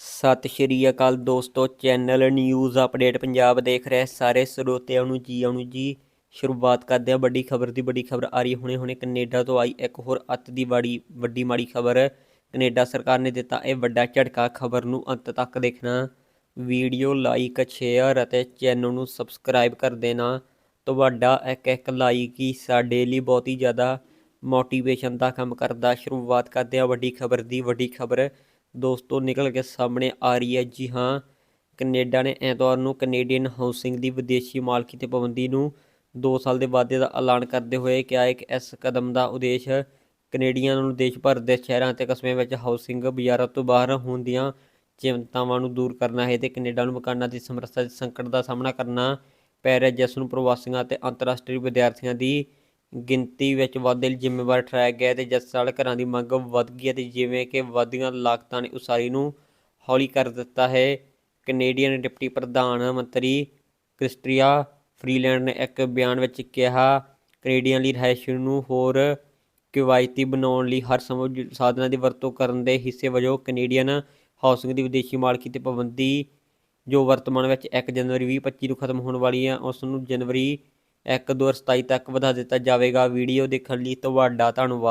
ਸਤਿ ਸ਼੍ਰੀ ਅਕਾਲ ਦੋਸਤੋ, channel news update Punjab ਦੇਖ ਰਹੇ ਸਾਰੇ ਸਰੋਤਿਆਂ ਨੂੰ ਜੀ, ਆਉਣ ਨੂੰ ਜੀ। ਸ਼ੁਰੂਆਤ ਕਰਦੇ ਹਾਂ ਵੱਡੀ ਖਬਰ ਦੀ, ਵੱਡੀ ਖਬਰ ਆ ਰਹੀ ਹੁਣੇ ਹੁਣੇ ਕੈਨੇਡਾ ਤੋਂ ਆਈ ਇੱਕ ਹੋਰ ਅੱਤ ਦੀ ਬੜੀ ਵੱਡੀ ਮਾੜੀ ਖਬਰ। ਕੈਨੇਡਾ ਸਰਕਾਰ ਨੇ ਦਿੱਤਾ ਇਹ ਵੱਡਾ ਝਟਕਾ, ਖਬਰ ਨੂੰ ਅੰਤ ਤੱਕ ਦੇਖਣਾ। ਵੀਡੀਓ ਲਾਈਕ, ਸ਼ੇਅਰ ਅਤੇ ਚੈਨਲ ਨੂੰ ਸਬਸਕ੍ਰਾਈਬ ਕਰ ਦੇਣਾ। ਤੁਹਾਡਾ ਇੱਕ ਇੱਕ ਲਾਈਕ ਹੀ ਸਾਡੇ ਲਈ ਬਹੁਤ ਹੀ ਜ਼ਿਆਦਾ ਮੋਟੀਵੇਸ਼ਨ ਦਾ ਕੰਮ ਕਰਦਾ। ਸ਼ੁਰੂਆਤ ਕਰਦੇ ਹਾਂ ਵੱਡੀ ਖਬਰ ਦੀ, ਵੱਡੀ ਖਬਰ ਦੋਸਤੋ, ਨਿਕਲ ਕੇ ਸਾਹਮਣੇ ਆ ਰਹੀ ਹੈ ਜੀ, ਹਾਂ। ਕੈਨੇਡਾ ਨੇ ਐਤਵਾਰ ਨੂੰ ਕੈਨੇਡੀਅਨ ਹਾਊਸਿੰਗ ਦੀ ਵਿਦੇਸ਼ੀ ਮਾਲਕੀ ਤੇ ਪਾਬੰਦੀ ਨੂੰ 2 ਸਾਲ ਦੇ ਵਾਧੇ ਦਾ ਐਲਾਨ ਕਰਦੇ ਹੋਏ ਕਿਹਾ ਹੈ ਕਿ ਇਸ ਕਦਮ ਦਾ ਉਦੇਸ਼ ਕੈਨੇਡੀਅਨ ਨੂੰ ਦੇਸ਼ ਭਰ ਦੇ ਸ਼ਹਿਰਾਂ ਅਤੇ ਕਸਬਿਆਂ ਵਿੱਚ ਹਾਊਸਿੰਗ ਬਾਜ਼ਾਰਾਂ ਤੋਂ ਬਾਹਰ ਹੋਣ ਦੀਆਂ ਚਿੰਤਾਵਾਂ ਨੂੰ ਦੂਰ ਕਰਨਾ ਹੈ ਤੇ ਕੈਨੇਡਾ ਨੂੰ ਮਕਾਨਾਂ ਦੀ ਸਮਰੱਥਾ ਦੇ ਸੰਕਟ ਦਾ ਸਾਹਮਣਾ ਕਰਨਾ ਪੈ ਰਿਹਾ ਜਿਸ ਨੂੰ ਪ੍ਰਵਾਸੀਆਂ ਅਤੇ ਅੰਤਰਰਾਸ਼ਟਰੀ ਵਿਦਿਆਰਥੀਆਂ ਦੀ ਗਿਣਤੀ ਵਿੱਚ ਵਾਧੇ ਲਈ ਜ਼ਿੰਮੇਵਾਰ ਠਹਿਰਾਇਆ ਗਿਆ ਹੈ ਤੇ ਜਿਸ ਨਾਲ ਘਰਾਂ ਦੀ ਮੰਗ ਵਧ ਗਈ ਅਤੇ ਜਿਵੇਂ ਕਿ ਵਧੀਆਂ ਲਾਗਤਾਂ ਨੇ ਉਸਾਰੀ ਨੂੰ ਹੌਲੀ ਕਰ ਦਿੱਤਾ ਹੈ। ਕੈਨੇਡੀਅਨ ਡਿਪਟੀ ਪ੍ਰਧਾਨ ਮੰਤਰੀ ਕ੍ਰਿਸਟਰੀਆ ਫਰੀਲੈਂਡ ਨੇ ਇੱਕ ਬਿਆਨ ਵਿੱਚ ਕਿਹਾ, ਕੈਨੇਡੀਅਨ ਲਈ ਰਿਹਾਇਸ਼ ਨੂੰ ਹੋਰ ਕਿਵਾਇਤੀ ਬਣਾਉਣ ਲਈ ਹਰ ਸੰਭਵ ਸਾਧਨਾਂ ਦੀ ਵਰਤੋਂ ਕਰਨ ਦੇ ਹਿੱਸੇ ਵਜੋਂ ਕੈਨੇਡੀਅਨ ਹਾਊਸਿੰਗ ਦੀ ਵਿਦੇਸ਼ੀ ਮਾਲਕੀ ਤੇ ਪਾਬੰਦੀ, ਜੋ ਵਰਤਮਾਨ ਵਿੱਚ 1 ਜਨਵਰੀ 2025 ਨੂੰ ਖਤਮ ਹੋਣ ਵਾਲੀ ਹੈ, ਉਸ ਨੂੰ ਜਨਵਰੀ 1 2027 ਤੱਕ ਵਧਾ ਦਿੱਤਾ ਜਾਵੇਗਾ। ਵੀਡੀਓ ਦੇਖਣ ਲਈ ਤੁਹਾਡਾ ਧੰਨਵਾਦ।